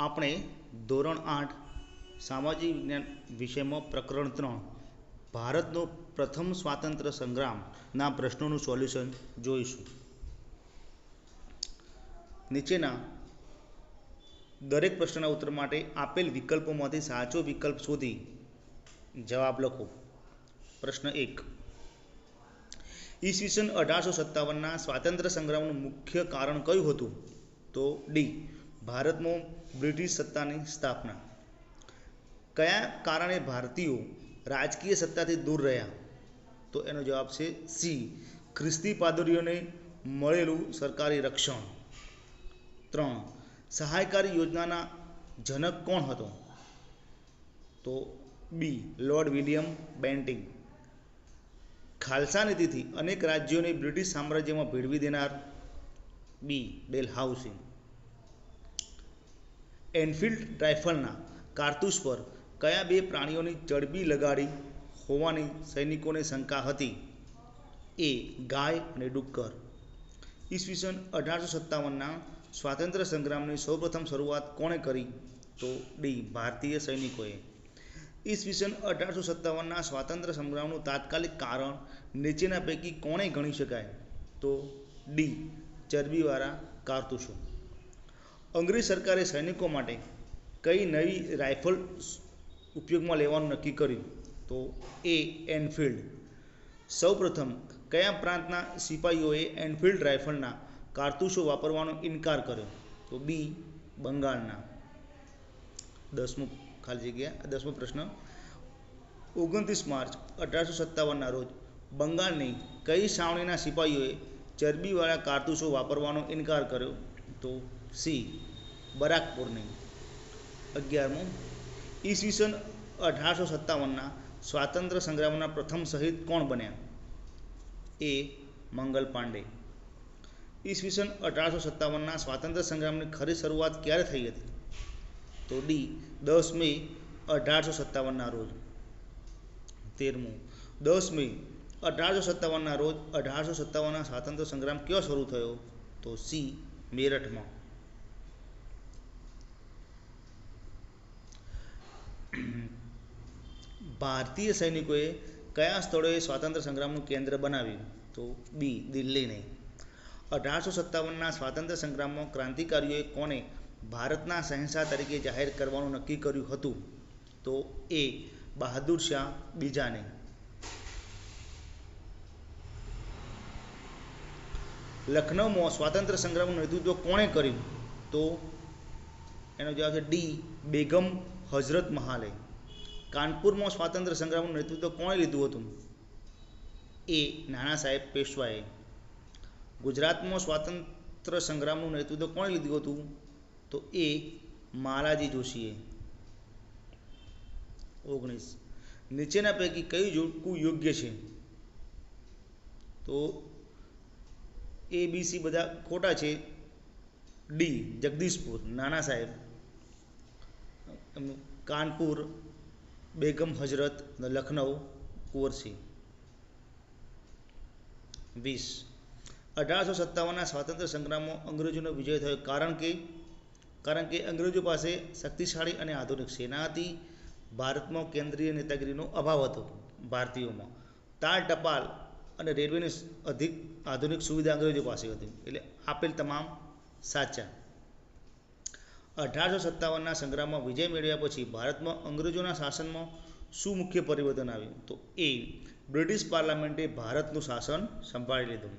આપણે ધોરણ આઠ સામાજિક વિજ્ઞાન વિષયમાં પ્રકરણ ત્રણ, ભારતનો પ્રથમ સ્વાતંત્ર્ય સંગ્રામના પ્રશ્નોનું સોલ્યુશન જોઈશું. નીચેના દરેક પ્રશ્નના ઉત્તર માટે આપેલ વિકલ્પોમાંથી સાચો વિકલ્પ શોધી જવાબ લખો. પ્રશ્ન એક, ઈસવીસન અઢારસો સત્તાવનના સ્વાતંત્ર્ય સંગ્રામનું મુખ્ય કારણ કયું હતું? તો ડી ભારતમાં બ્રિટિશ સત્તાની સ્થાપના. કયા કારણે ભારતીયો રાજકીય સત્તાથી દૂર રહ્યા? તો એનો જવાબ છે સી. ખ્રિસ્તી પાદરીઓને મળેલું સરકારી રક્ષણ. ત્રણ. સહાયકારી યોજનાના જનક કોણ હતો? તો બી. Lord William Bentinck. ખાલસા નીતિથી અનેક રાજ્યોને બ્રિટિશ સામ્રાજ્યમાં ભેળવી દેનાર. બી. ડેલ હાઉસિંગ એનફિલ્ડ રાઇફલના કારતૂસ પર કયા બે પ્રાણીઓની ચરબી લગાડી હોવાની સૈનિકોને શંકા હતી? એ ગાય અને ડુક્કર. ઈસવીસન અઢારસો સત્તાવનના સ્વાતંત્ર્ય સંગ્રામની સૌપ્રથમ શરૂઆત કોણે કરી? તો ડી ભારતીય સૈનિકોએ. ઈસવીસન અઢારસો સત્તાવનના સ્વાતંત્ર્ય સંગ્રામનું તાત્કાલિક કારણ નીચેના પૈકી કોણે ગણી શકાય? તો ડી ચરબીવાળા કારતૂસો. અંગ્રેજ સરકારે સૈનિકો માટે કઈ નવી રાઇફલ ઉપયોગમાં લેવાનું નક્કી કર્યું? તો એ એનફિલ્ડ. સૌપ્રથમ, કયા પ્રાંતના સિપાહીઓએ એનફિલ્ડ રાઇફલના કારતૂસો વાપરવાનો ઇનકાર કર્યો? તો બી, બંગાળના. દસમું ખાલી જગ્યા, દસમો પ્રશ્ન. ઓગણત્રીસ માર્ચ અઢારસો સત્તાવનના રોજ બંગાળની કઈ છાવણીના સિપાહીઓએ ચરબીવાળા કારતૂસો વાપરવાનો ઇનકાર કર્યો? તો સી, બરાકપુરની અગિયારમું. ઈસવીસન અઢારસો સત્તાવનના સ્વાતંત્ર્ય સંગ્રામના પ્રથમ શહીદ કોણ બન્યા? એ મંગલ પાંડે. ઈસવીસન અઢારસો સત્તાવનના સ્વાતંત્ર્ય સંગ્રામની ખરી શરૂઆત ક્યારે થઈ હતી? તો ડી, દસ મે અઢારસો સત્તાવનના રોજ. તેરમું, દસ મે અઢારસો સત્તાવનના રોજ અઢારસો સત્તાવનના સ્વાતંત્ર્ય સંગ્રામ કયો શરૂ થયો? તો સી, મેરઠમાં. ભારતીય સૈનિકોએ કયા સ્થળોએ સ્વાતંત્ર્ય સંગ્રામનું કેન્દ્ર બનાવ્યું? તો બી દિલ્હીને. અઢારસો સત્તાવનના સ્વાતંત્ર્ય સંગ્રામમાં ક્રાંતિકારીઓએ કોને ભારતના શહેનશાહ તરીકે જાહેર કરવાનું નક્કી કર્યું હતું? તો એ બહાદુર શાહ, બીજાને. લખનૌમાં સ્વાતંત્ર્ય સંગ્રામનું નેતૃત્વ કોણે કર્યું? તો એનો જવાબ છે ડી બેગમ હઝરત મહાલે. કાનપુરમાં સ્વાતંત્ર્ય સંગ્રામનું નેતૃત્વ કોણે લીધું હતું? એ નાના સાહેબ પેશવાએ. ગુજરાતમાં સ્વાતંત્ર્ય સંગ્રામનું નેતૃત્વ કોણે લીધું હતું? તો એ માલાજી જોશીએ. ઓગણીસ. નીચેના પૈકી કયું જોડકું યોગ્ય છે? તો એ, બી, સી બધા ખોટા છે. ડી, જગદીશપુર, નાના સાહેબ. કાનપુર બેગમ હજરત લખનઉ કુંવરસિંહ. વીસ. અઢારસો સત્તાવનના સ્વાતંત્ર્ય સંગ્રામમાં અંગ્રેજોનો વિજય થયો. કારણ કે કારણ કે અંગ્રેજો પાસે શક્તિશાળી અને આધુનિક સેના હતી. ભારતમાં કેન્દ્રીય નેતાગીરીનો અભાવ હતો ભારતીયોમાં. તાર ટપાલ અને રેલવેની અધિક આધુનિક સુવિધા અંગ્રેજો પાસે હતી. એટલે આપેલ તમામ સાચા. અઢારસો સત્તાવનના સંગ્રામમાં વિજય મેળવ્યા પછી ભારતમાં અંગ્રેજોના શાસનમાં શું મુખ્ય પરિવર્તન આવ્યું? તો એ બ્રિટિશ પાર્લામેન્ટે ભારતનું શાસન સંભાળી લીધું.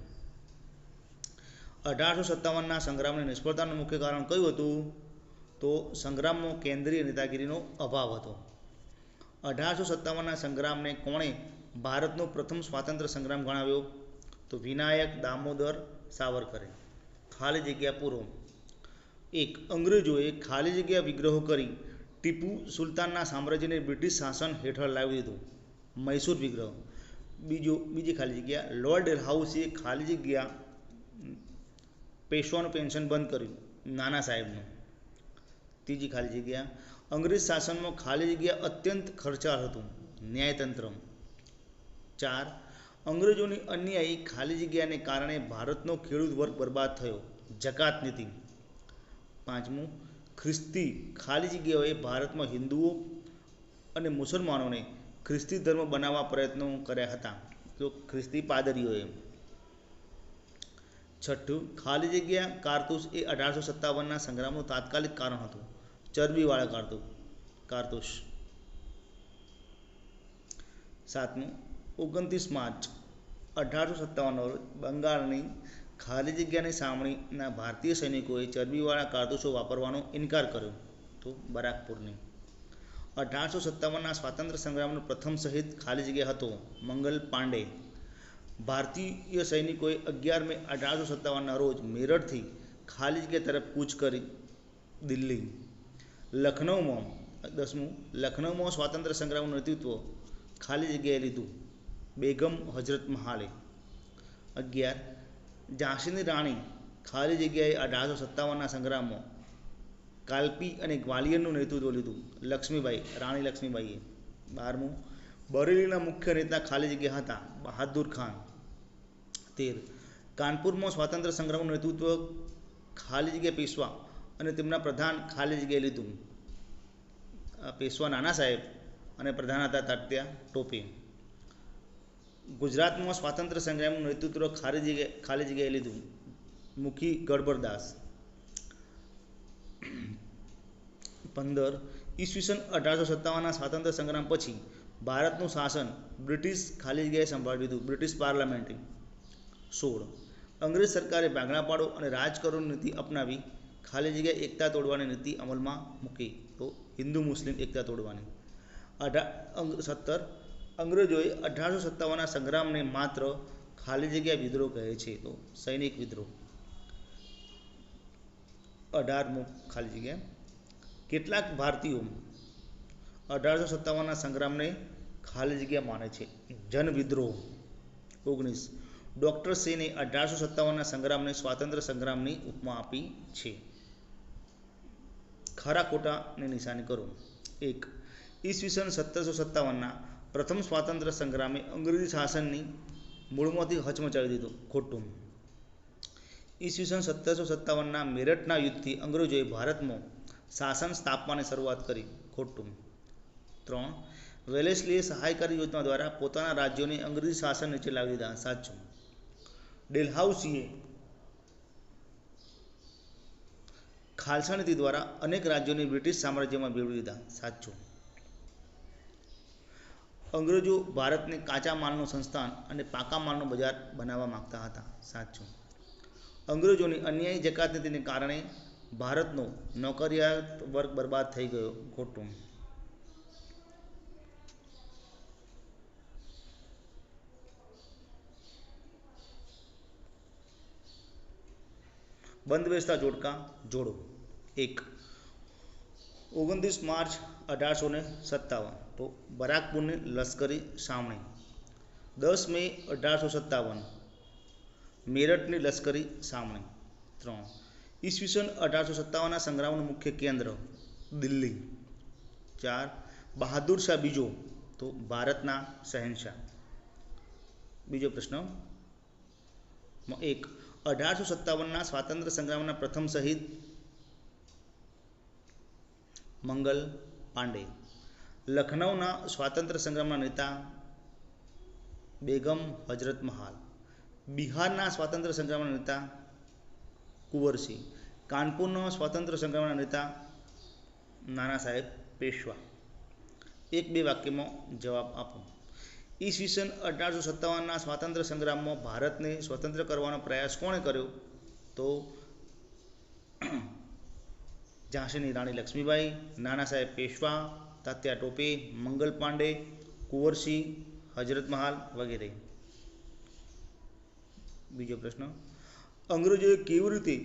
અઢારસો સત્તાવનના સંગ્રામની નિષ્ફળતાનું મુખ્ય કારણ કયું હતું? તો સંગ્રામમાં કેન્દ્રીય નેતાગીરીનો અભાવ હતો. અઢારસો સત્તાવનના સંગ્રામને કોણે ભારતનો પ્રથમ સ્વાતંત્ર્ય સંગ્રામ ગણાવ્યો? તો વિનાયક દામોદર સાવરકરે. ખાલી જગ્યા પૂરો. એક અંગ્રેજોએ ખાલી જગ્યા વિગ્રહો કરી ટીપુ સુલતાનના સામ્રાજ્યને બ્રિટિશ શાસન હેઠળ લાવી દીધું. મૈસૂર વિગ્રહ. બીજો, બીજી ખાલી જગ્યા, લોર્ડ હાઉસે ખાલી જગ્યા પેશવાનું પેન્શન બંધ કર્યું, નાના સાહેબનું. ત્રીજી ખાલી જગ્યા, અંગ્રેજ શાસનમાં ખાલી જગ્યા અત્યંત ખર્ચાળ હતું ન્યાયતંત્ર ચાર, અંગ્રેજોની અન્યાયી ખાલી જગ્યાને કારણે ભારતનો ખેડૂત વર્ગ બરબાદ થયો, જકાત નીતિ. પાંચમું, ખ્રિસ્તી ખાલી જગ્યાઓએ ભારતમાં હિન્દુઓ અને મુસલમાનોને ખ્રિસ્તી ધર્મ બનાવવા પ્રયત્નો કર્યા હતા. તો ખ્રિસ્તી પાદરીઓએ. છઠ્ઠું, ખાલી જગ્યા કારતૂસ એ અઢારસો સત્તાવનના સંગ્રામનું તાત્કાલિક કારણ હતું. ચરબીવાળા કારતુ, કારતૂસ. સાતમું, ઓગણત્રીસ માર્ચ અઢારસો સત્તાવનનો રોજ બંગાળની ખાલી જગ્યાની સામણીના ભારતીય સૈનિકોએ ચરબીવાળા કારતૂસો વાપરવાનો ઇનકાર કર્યો. તો બરાકપુરની. અઢારસો સત્તાવનના સ્વાતંત્ર્ય સંગ્રામનો પ્રથમ શહીદ ખાલી જગ્યા હતો મંગલ પાંડે. ભારતીય સૈનિકોએ અગિયાર મે અઢારસો સત્તાવનના રોજ મેરઠથી ખાલી જગ્યા તરફ કૂચ કરી દિલ્હી. લખનૌમાં, દસમું, લખનૌમાં સ્વાતંત્ર્ય સંગ્રામનું નેતૃત્વ ખાલી જગ્યાએ લીધું બેગમ હજરત મહાલે. અગિયાર ઝાંસીની રાણી ખાલી જગ્યાએ અઢારસો સત્તાવનના સંગ્રામમાં કાલ્પી અને ગ્વાલિયરનું નેતૃત્વ લીધું. લક્ષ્મીબાઈ, રાણી લક્ષ્મીબાઈએ. બારમું, બરેલીના મુખ્ય નેતા ખાલી જગ્યા હતા બહાદુર ખાન. તેર, કાનપુરમાં સ્વાતંત્ર્ય સંગ્રામનું નેતૃત્વ ખાલી જગ્યા પેશવા અને તેમના પ્રધાન ખાલી જગ્યાએ લીધું. પેશવા નાના સાહેબ અને પ્રધાન હતા તાત્યા ટોપે. ગુજરાતમાં સ્વાતંત્ર્ય સંગ્રામનું નેતૃત્વ ખાલી જગ્યાએ ખાલી જગ્યાએ લીધું. મુખી ગડબરદાસ પંદર, ઈસવીસન અઢારસો સત્તાવનના સ્વાતંત્ર્ય સંગ્રામ પછી ભારતનું શાસન બ્રિટિશ ખાલી જગ્યાએ સંભાળી લીધું, બ્રિટિશ પાર્લામેન્ટે. સોળ, અંગ્રેજ સરકારે ભાગણા પાડો અને રાજ નીતિ અપનાવી ખાલી જગ્યાએ એકતા તોડવાની નીતિ અમલમાં મૂકી. તો હિન્દુ મુસ્લિમ એકતા તોડવાની. અઢાર સત્તર અંગ્રેજોએ અઢારસો સત્તાવનના સંગ્રામને માત્ર ખાલી જગ્યા વિદ્રોહ કહે છે તો સૈનિક વિદ્રોહ. અઢારમું ખાલી જગ્યા. કેટલાક ભારતીયો અઢારસો સત્તાવનના સંગ્રામને ખાલી જગ્યા માને છે. જન વિદ્રોહ. ઓગણીસ. ડૉક્ટર સિંહને અઢારસો સત્તાવનના સંગ્રામને સ્વાતંત્ર્ય સંગ્રામની ઉપમા આપી છે. ખરા ખોટાની નિશાની કરો. એક. ઈસવીસન સત્તરસો સત્તાવનના પ્રથમ સ્વાતંત્ર્ય સંગ્રામે અંગ્રેજી શાસનની મૂળમાંથી હચમચાવી દીધું ખોટું. ઈસવીસન સત્તરસો સત્તાવનના મેરઠના યુદ્ધથી અંગ્રેજોએ ભારતમાં શાસન સ્થાપવાની શરૂઆત કરી ખોટું. ત્રણ, વેલેસ્લીએ સહાયકારી યોજના દ્વારા પોતાના રાજ્યોને અંગ્રેજી શાસન નીચે લાવી દીધા. સાચું. ડેલહાઉસીએ ખાલસા નીતિ દ્વારા અનેક રાજ્યોને બ્રિટિશ સામ્રાજ્યમાં ભેળવી દીધા. સાચું. અંગ્રેજો ભારતને કાચા માલનું સંસ્થાન અને પાકા માલનું બજાર બનાવવા માગતા હતા. સાચું. અંગ્રેજોની અન્યાયી જકાત નીતિને કારણે ભારતનો નોકરિયાત વર્ગ બરબાદ થઈ ગયો ખોટું બંધ બેસતા જોડકા જોડો. એક. ઓગણત્રીસ માર્ચ અઢારસો ને સત્તાવન. તો બરાકપુરની લશ્કરી સામણી દસ મે અઢારસો સત્તાવન. મેરઠની લશ્કરી સામણી ત્રણ. ઈસવીસન અઢારસો સત્તાવનના સંગ્રામનું મુખ્ય કેન્દ્ર, દિલ્હી. ચાર. બહાદુર શાહ બીજો, તો ભારતના શહેનશાહ. બીજો પ્રશ્ન. એક. અઢારસો સત્તાવનના સ્વાતંત્ર્ય સંગ્રામના પ્રથમ શહીદ મંગલ પાંડે. લખનૌના સ્વાતંત્ર્ય સંગ્રામના નેતા બેગમ હજરત મહાલ, બિહારના સ્વાતંત્ર્ય સંગ્રામના નેતા કુંવરસિંહ કાનપુરના સ્વાતંત્ર્ય સંગ્રામના નેતા નાના સાહેબ પેશવા. એક બે વાક્યમાં જવાબ આપો. ઈસવીસન અઢારસો સત્તાવનના સ્વાતંત્ર્ય સંગ્રામમાં ભારતને સ્વતંત્ર કરવાનો પ્રયાસ કોણે કર્યો? તો ઝાંસીની રાણી લક્ષ્મીબાઈ, નાના સાહેબ પેશવા તાત્યા ટોપે મંગલ પાંડે કુંવરસિંહ હજરત મહાલ વગેરે બીજો પ્રશ્ન અંગ્રેજોએ કેવી રીતે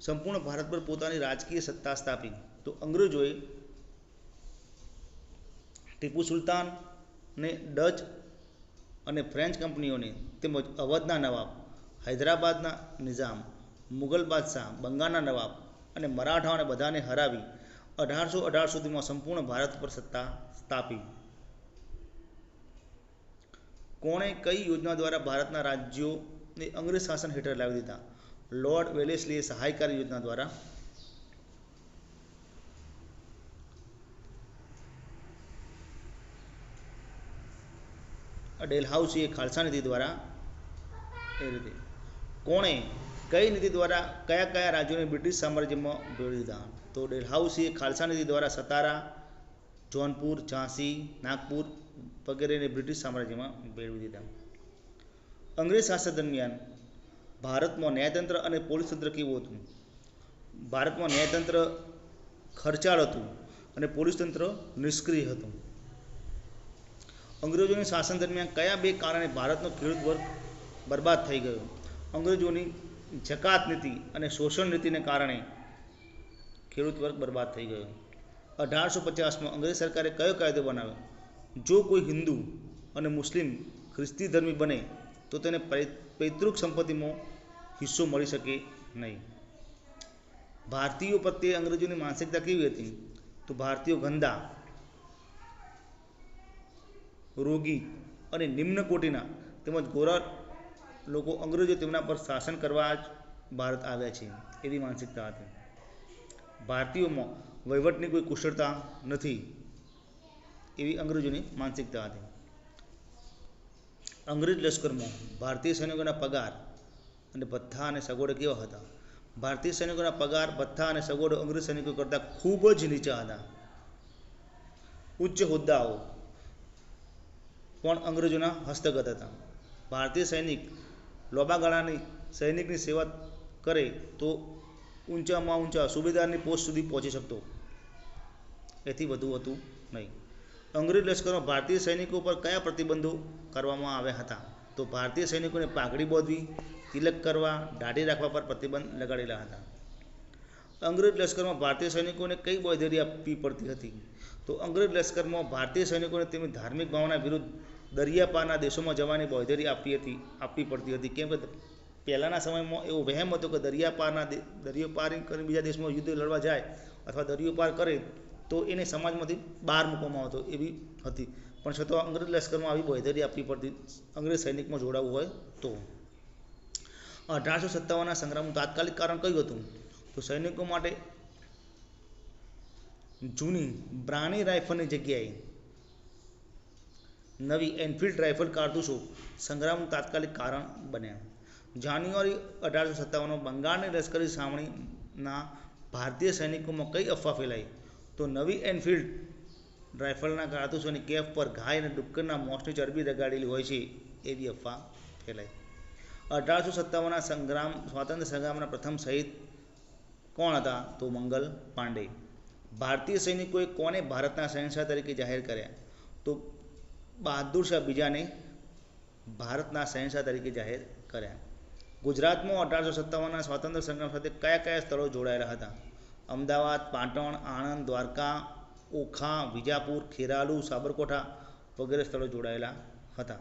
સંપૂર્ણ ભારત પર પોતાની રાજકીય સત્તા સ્થાપી તો અંગ્રેજોએ ટીપુ સુલતાનને ડચ અને ફ્રેન્ચ કંપનીઓને તેમજ અવધના નવાબ, હૈદરાબાદના નિઝામ, મુગલ બાદશાહ, બંગાળના નવાબ અને મરાઠાઓને બધાને હરાવી અઢારસો અઢાર સુધીમાં સંપૂર્ણ ભારત પર સત્તા સ્થાપી. કોણે કઈ યોજના દ્વારા ભારતના રાજ્યોને અંગ્રેજ શાસન હેઠળ લાવી દીધા? લોર્ડ વેલેસલીએ સહાયકારી યોજના દ્વારા. ડેલહાઉસીએ ખાલસા નીતિ દ્વારા કોણે કઈ નીતિ દ્વારા કયા કયા રાજ્યોને બ્રિટિશ સામ્રાજ્યમાં ભેળવી દીધા? તો ડેલહાઉસીએ ખાલસા નીતિ દ્વારા સતારા, જોનપુર, ઝાંસી, નાગપુર વગેરેને બ્રિટિશ સામ્રાજ્યમાં ભેળવી દીધા. અંગ્રેજ શાસન દરમિયાન ભારતમાં ન્યાયતંત્ર અને પોલીસ તંત્ર કેવું હતું? ભારતમાં ન્યાયતંત્ર ખર્ચાળ હતું અને પોલીસ તંત્ર નિષ્ક્રિય હતું. અંગ્રેજોની શાસન દરમિયાન કયા બે કારણે ભારતનો ખેડૂત વર્ગ બરબાદ થઈ ગયો? અંગ્રેજોની જકાત નીતિ અને શોષણ નીતિને કારણે ખેડૂત વર્ગ બરબાદ થઈ ગયો. અઢારસો પચાસમાં અંગ્રેજ સરકારે કયો કાયદો બનાવ્યો? જો કોઈ હિન્દુ અને મુસ્લિમ ખ્રિસ્તી ધર્મી બને, તો તેને પૈતૃક સંપત્તિમાં હિસ્સો મળી શકે નહીં. ભારતીયો પ્રત્યે અંગ્રેજોની માનસિકતા કેવી હતી? તો ભારતીયો ગંદા, રોગી અને નિમ્ન કોટીના તેમજ ગોરા લોકો અંગ્રેજો તેમના પર શાસન કરવા જ ભારત આવ્યા છે, એવી માનસિકતા હતી. ભારતીયોમાં વહીવટની કોઈ કુશળતા નથી, એવી અંગ્રેજોની માનસિકતા હતી. અંગ્રેજ લશ્કરમાં ભારતીય સૈનિકોના પગાર અને ભથ્થા અને સગવડો કેવા હતા? ભારતીય સૈનિકોના પગાર, ભથ્થા અને સગવડો અંગ્રેજ સૈનિકો કરતાં ખૂબ જ નીચા હતા. ઉચ્ચ હોદ્દાઓ પણ અંગ્રેજોના હસ્તગત હતા. ભારતીય સૈનિક લોબા ગાળાની સૈનિકની સેવા કરે તો ઊંચામાં ઊંચા સુબેદારની પોસ્ટ સુધી પહોંચી શકતો. એથી વધુ હતું નહીં. અંગ્રેજ લશ્કરમાં ભારતીય સૈનિકો પર કયા પ્રતિબંધો કરવામાં આવ્યા હતા? તો ભારતીય સૈનિકોને પાઘડી બોધવી, તિલક કરવા, દાઢી રાખવા પર પ્રતિબંધ લગાડેલા હતા. અંગ્રેજ લશ્કરમાં ભારતીય સૈનિકોને કઈ બાંયધરી આપવી પડતી હતી? તો અંગ્રેજ લશ્કરમાં ભારતીય સૈનિકોને તેમની ધાર્મિક ભાવના વિરુદ્ધ દરિયાપારના દેશોમાં જવાની બાંયધરી આપવી હતી આપવી પડતી હતી. કેમ કે પહેલાંના સમયમાં એવો વહેમ હતો કે દરિયાપારના દરિયો પાર કરીને બીજા દેશમાં યુદ્ધ લડવા જાય અથવા દરિયો પાર કરે તો એને સમાજમાંથી બહાર મૂકવામાં આવતો એવી હતી. પણ છતાં અંગ્રેજ લશ્કરમાં આવી બાંયધરી આપવી પડતી, અંગ્રેજ સૈનિકમાં જોડાવવું હોય તો. અઢારસો સત્તાવનના સંગ્રામનું તાત્કાલિક કારણ કયું હતું? તો સૈનિકો માટે જૂની બ્રાની રાઇફલની જગ્યાએ નવી એનફિલ્ડ રાઇફલ કારતૂસો સંગ્રામનું તાત્કાલિક કારણ બન્યા. જાન્યુઆરી અઢારસો સત્તાવનમાં બંગાળની લશ્કરી છાવણીના ભારતીય સૈનિકોમાં કઈ અફવા ફેલાઈ? તો નવી એનફિલ્ડ રાઇફલના કારતૂસોની કેફ પર ઘાય અને ડુક્કરના મોસની ચરબી લગાડેલી હોય છે એવી અફવા ફેલાઈ. અઢારસો સત્તાવનના સંગ્રામ, સ્વાતંત્ર્ય સંગ્રામના પ્રથમ શહીદ કોણ હતા? તો મંગલ પાંડે. ભારતીય સૈનિકોએ કોને ભારતના શહેનશાહ તરીકે જાહેર કર્યા? તો બહાદુર શાહ બીજાને ભારતના શહેનશાહ તરીકે જાહેર કર્યા. ગુજરાતમાં અઢારસો સત્તાવનના સ્વાતંત્ર્ય સંગ્રામ સાથે કયા કયા સ્થળો જોડાયેલા હતા? અમદાવાદ, પાટણ, આણંદ, દ્વારકા, ઓખા, વિજાપુર, ખેરાલુ, સાબરકોઠા વગેરે સ્થળો જોડાયેલા હતા.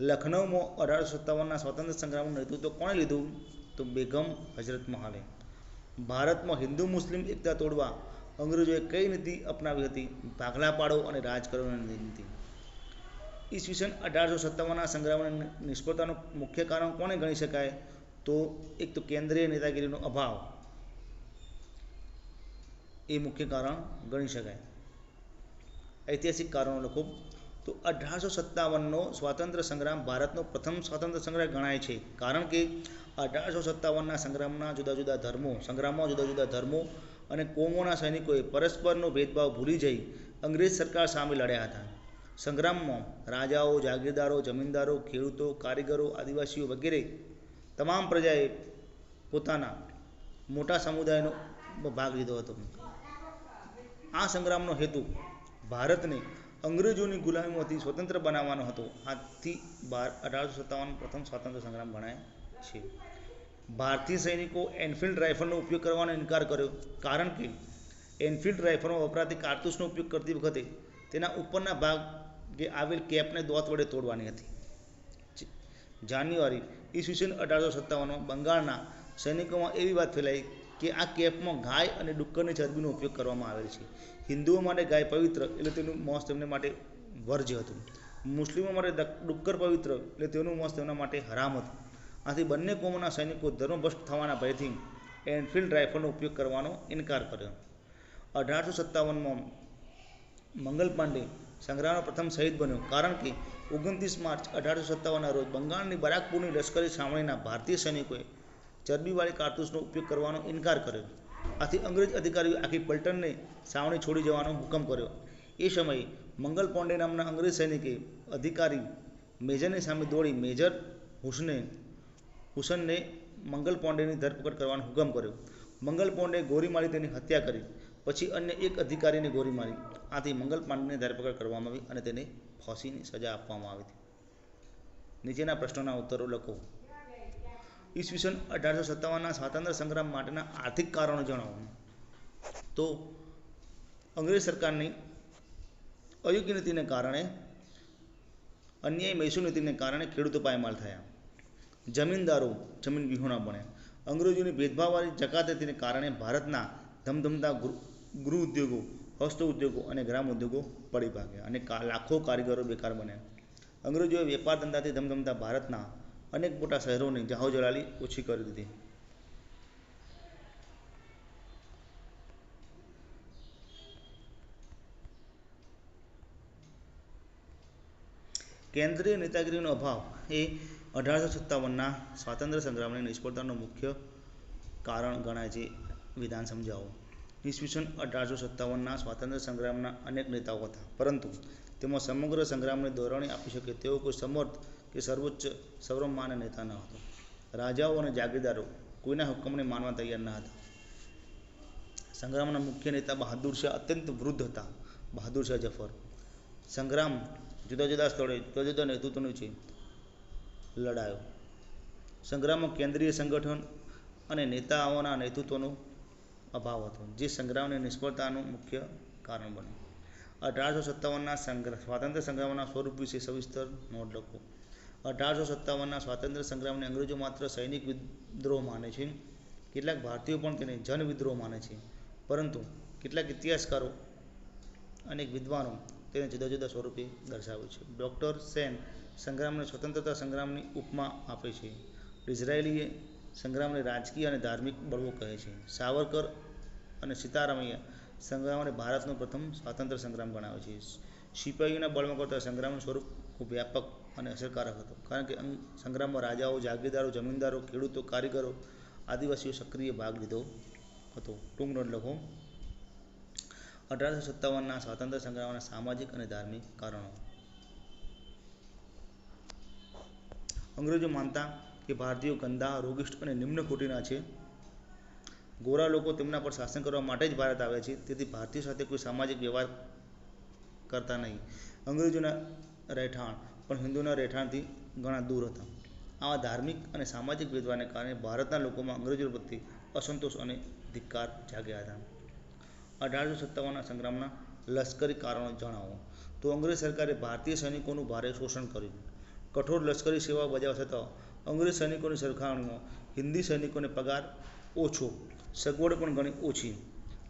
લખનૌમાં અઢારસો સત્તાવનના સ્વાતંત્ર્ય સંગ્રામનું નેતૃત્વ કોણે લીધું? તો બેગમ હજરત મહાલે. ભારતમાં હિન્દુ મુસ્લિમ એકતા તોડવા અંગ્રેજોએ કઈ નીતિ અપનાવી હતી? ભાગલા પાડો અને રાજ કરવાની નીતિ. ઈસવીસન અઢારસો સત્તાવનના સંગ્રામની નિષ્ફળતાનું મુખ્ય કારણ કોને ગણી શકાય? તો એક તો કેન્દ્રીય નેતાગીરીનો અભાવ. એ મુખ્ય કારણ ગણી શકાય. ઐતિહાસિક કારણો લખો. તો અઢારસો સત્તાવનનો સ્વાતંત્ર્ય સંગ્રામ ભારતનો પ્રથમ સ્વાતંત્ર્ય સંગ્રામ ગણાય છે. કારણ કે અઢારસો સત્તાવનના સંગ્રામના જુદા જુદા ધર્મો, સંગ્રામમાં જુદા જુદા ધર્મો અને કોમોના સૈનિકોએ પરસ્પરનો ભેદભાવ ભૂલી જઈ અંગ્રેજ સરકાર સામે લડ્યા હતા. સંગ્રામમાં રાજાઓ, જાગીરદારો, જમીનદારો, ખેડૂતો, કારીગરો, આદિવાસીઓ વગેરે તમામ પ્રજાએ પોતાના મોટા સમુદાયનો ભાગ લીધો હતો. આ સંગ્રામનો હેતુ ભારતને અંગ્રેજોની ગુલામીમાંથી સ્વતંત્ર બનાવવાનો હતો. આજથી બાર અઢારસો સત્તાવન પ્રથમ સ્વાતંત્ર્ય સંગ્રામ ગણાય છે. ભારતીય સૈનિકો એનફિલ્ડ રાઇફલનો ઉપયોગ કરવાનો ઇનકાર કર્યો કારણ કે એનફિલ્ડ રાઇફલમાં વપરાતી કારતૂસનો ઉપયોગ કરતી વખતે તેના ઉપરના ભાગે આવેલ કેપને દોત વડે તોડવાની હતી. જાન્યુઆરી ઈસવીસન અઢારસો સત્તાવનમાં બંગાળના સૈનિકોમાં એવી વાત ફેલાઈ કે આ કેપમાં ગાય અને ડુક્કરની ચરબીનો ઉપયોગ કરવામાં આવેલ છે. હિન્દુઓ માટે ગાય પવિત્ર એટલે તેનું મોસ તેમને માટે વર્જ્ય હતું. મુસ્લિમો માટે ડુક્કર પવિત્ર એટલે તેનું મોસ તેમના માટે હરામ હતું. આથી બંને કોમોના સૈનિકો ધર્મભ્રષ્ટ થવાના ભયથી એનફિલ્ડ રાઇફલનો ઉપયોગ કરવાનો ઇનકાર કર્યો. અઢારસો સત્તાવનમાં મંગલ પાંડે સંગ્રામનો પ્રથમ શહીદ બન્યો. કારણ કે ઓગણત્રીસ માર્ચ અઢારસો સત્તાવનના રોજ બંગાળની બરાકપુરની લશ્કરી છાવણીના ભારતીય સૈનિકોએ ચરબીવાળી કારતૂસનો ઉપયોગ કરવાનો ઇનકાર કર્યો. આથી અંગ્રેજ અધિકારીઓ આખી પલટનને છાવણી છોડી જવાનો હુકમ કર્યો. એ સમયે મંગલ પોંડે નામના અંગ્રેજ સૈનિકે અધિકારી મેજરની સામે દોડી મેજર હુસને હુસનને મંગલ પોંડેની ધરપકડ કરવાનો હુકમ કર્યો. મંગલ પોંડે ગોળી મારી તેની હત્યા કરી. પછી અન્ય એક અધિકારીને ગોળી મારી. આથી મંગલ પાંડેની ધરપકડ કરવામાં આવી અને તેને ફાંસીની સજા આપવામાં આવી હતી. નીચેના પ્રશ્નોના ઉત્તરો લખો. ઈસવીસન અઢારસો સત્તાવનના સ્વાતંત્ર્ય સંગ્રામ માટેના આર્થિક કારણો જણાવો. તો અંગ્રેજ સરકારની અયોગ્ય નીતિને કારણે, અન્યાય મૈસૂર નીતિને કારણે ખેડૂતો પાયમાલ થયા. જમીનદારો જમીન વિહોણા બન્યા. અંગ્રેજોની ભેદભાવવાળી જકાતને કારણે ભારતના ધમધમતા ગૃહ ઉદ્યોગો, હસ્ત ઉદ્યોગો અને ગ્રામ ઉદ્યોગો પડી ભાગ્યા અને લાખો કારીગરો બેકાર બન્યા. અંગ્રેજોએ વેપાર ધંધાથી ધમધમતા ભારતના અનેક મોટા શહેરોની જાહોજલાલી ઓછી કરી દીધી. કેન્દ્રીય નેતાગીરીનો અભાવ એ અઢારસો સત્તાવનના સ્વાતંત્ર્ય સંગ્રામની નિષ્ફળતાનું મુખ્ય કારણ ગણાય છે વિધાન સમજાવો. ઈસવીસન અઢારસો સત્તાવનના સ્વાતંત્ર્ય સંગ્રામના અનેક નેતાઓ હતા. પરંતુ તેમાં સમગ્ર સંગ્રામને દોરવણી આપી શકે તેવો કોઈ સમર્થ કે સર્વોચ્ચ સર્વમાન્ય નેતા ન હતો. રાજાઓ અને જાગીરદારો કોઈના હુકમને માનવા તૈયાર ન હતા. સંગ્રામના મુખ્ય નેતા બહાદુર શાહ અત્યંત વૃદ્ધ હતા. બહાદુર શાહ જફર. સંગ્રામ જુદા જુદા સ્થળે, જુદા જુદા નેતૃત્વનું છે, લડાયો. સંગ્રામમાં કેન્દ્રીય સંગઠન અને નેતાઓના નેતૃત્વનો અભાવ હતો જે સંગ્રામની નિષ્ફળતાનું મુખ્ય કારણ બન્યું. અઢારસો સત્તાવનના સંગ્રહ, સ્વાતંત્ર્ય સંગ્રામના સ્વરૂપ વિશે સવિસ્તર નોંધ લખો. અઢારસો સત્તાવનના સ્વાતંત્ર્ય સંગ્રામને અંગ્રેજો માત્ર સૈનિક વિદ્રોહ માને છે, કેટલાક ભારતીયો પણ તેને જન વિદ્રોહ માને છે. પરંતુ કેટલાક ઇતિહાસકારો અનેક વિદ્વાનો તેને જુદા જુદા સ્વરૂપે દર્શાવે છે. ડૉક્ટર સેન સંગ્રામને સ્વતંત્રતા સંગ્રામની ઉપમા આપે છે. ઇઝરાયેલીએ સંગ્રામને રાજકીય અને ધાર્મિક બળવો કહે છે. સાવરકર અને સીતારામૈયા સંગ્રામને ભારતનો પ્રથમ સ્વાતંત્ર્ય સંગ્રામ ગણાવે છે. સિપાહીઓના બળમાં કરતા સંગ્રામનું સ્વરૂપ ખૂબ વ્યાપક અને અસરકારક હતો. કારણ કે સંગ્રામમાં રાજાઓ, જાગીરદારો, જમીનદારો, ખેડૂતો, કારીગરો, આદિવાસીઓ સક્રિય ભાગ લીધો હતો. ટૂંક નોંધ લખો, અઢારસો સત્તાવનના સ્વાતંત્ર્ય સંગ્રામના સામાજિક અને ધાર્મિક કારણો. અંગ્રેજો માનતા કે ભારતીયો ગંદા, રોગિષ્ટ અને નિમ્ન કોટીના છે. ગોરા લોકો તેમના પર શાસન કરવા માટે જ ભારત આવ્યા છે. તેથી ભારતીયો સાથે કોઈ સામાજિક વ્યવહાર કરતા નહીં. અંગ્રેજોના રહેઠાણ પણ હિન્દુના રહેઠાણથી ઘણા દૂર હતા. આવા ધાર્મિક અને સામાજિક ભેદભાવને કારણે ભારતના લોકોમાં અંગ્રેજો પ્રત્યે અસંતોષ અને ધિક્કાર જાગ્યા હતા. અઢારસો સત્તાવનના સંગ્રામના લશ્કરી કારણો જણાવો. તો અંગ્રેજ સરકારે ભારતીય સૈનિકોનું ભારે શોષણ કર્યું. કઠોર લશ્કરી સેવા બજાવવા છતાં અંગ્રેજ સૈનિકોની સરખામણીમાં હિન્દી સૈનિકોને પગાર ઓછો, સગવડ પણ ઘણી ઓછી.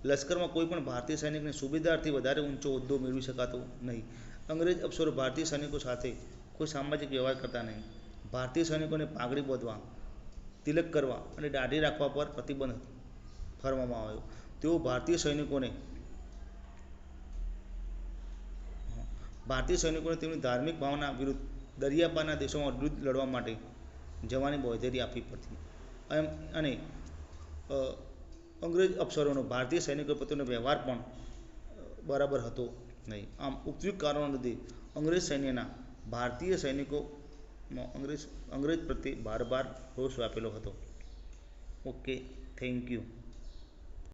લશ્કરમાં કોઈ પણ ભારતીય સૈનિકને સુબેદારથી વધારે ઊંચો હોદ્દો મેળવી શકાતો નહીં. અંગ્રેજ અફસરો ભારતીય સૈનિકો સાથે કોઈ સામાજિક વ્યવહાર કરતા નહીં. ભારતીય સૈનિકોને પાઘડી બાંધવા, તિલક કરવા અને દાઢી રાખવા પર પ્રતિબંધ ફરવામાં આવ્યો. તેઓ ભારતીય સૈનિકોને ભારતીય સૈનિકોને તેમની ધાર્મિક ભાવના વિરુદ્ધ દરિયાપારના દેશોમાં વિરુદ્ધ લડવા માટે જવાની બાંહેધરી આપવી પડતી. અને અંગ્રેજ અફસરોનો, ભારતીય સૈનિકો પ્રત્યેનો વ્યવહાર પણ બરાબર હતો નહીં. આમ ઉપયુક્ત કારણો લીધે અંગ્રેજ સૈન્યના ભારતીય સૈનિકોમાં અંગ્રેજ અંગ્રેજ પ્રત્યે બાર બાર રોષ વ્યાપેલો હતો. Okay, thank you.